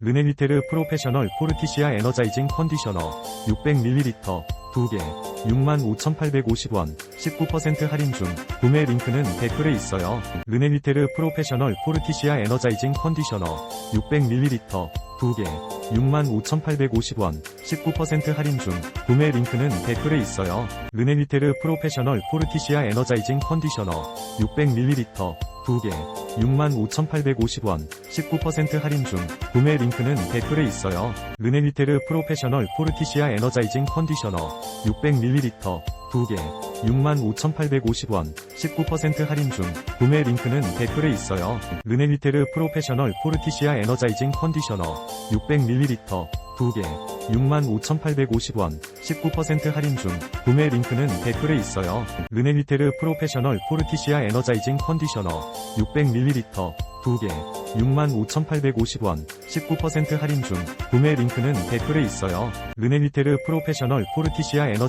르네위테르 프로페셔널 포르티시아 에너자이징 컨디셔너 600ml 2개 65,850원 19% 할인 중 구매 링크는 댓글에 있어요. 르네위테르 프로페셔널 포르티시아 에너자이징 컨디셔너 600ml 2개 65,850원 19% 할인 중 구매 링크는 댓글에 있어요. 르네위테르 프로페셔널 포르티시아 에너자이징 컨디셔너 600ml 2개 65,850원 19% 할인 중 구매 링크는 댓글에 있어요. 르네위테르 프로페셔널 포르티시아 에너자이징 컨디셔너 600ml 2개 65,850원 19% 할인 중 구매 링크는 댓글에 있어요. 르네위테르 프로페셔널 포르티시아 에너자이징 컨디셔너 600ml 2개 65,850원 19% 할인 중 구매 링크는 댓글에 있어요. 르네위테르 프로페셔널 포르티시아 에너자이징 컨디셔너 600ml 2개 65,850원 19% 할인 중 구매 링크는 댓글에 있어요. 르네위테르 프로페셔널 포르티시아 에너자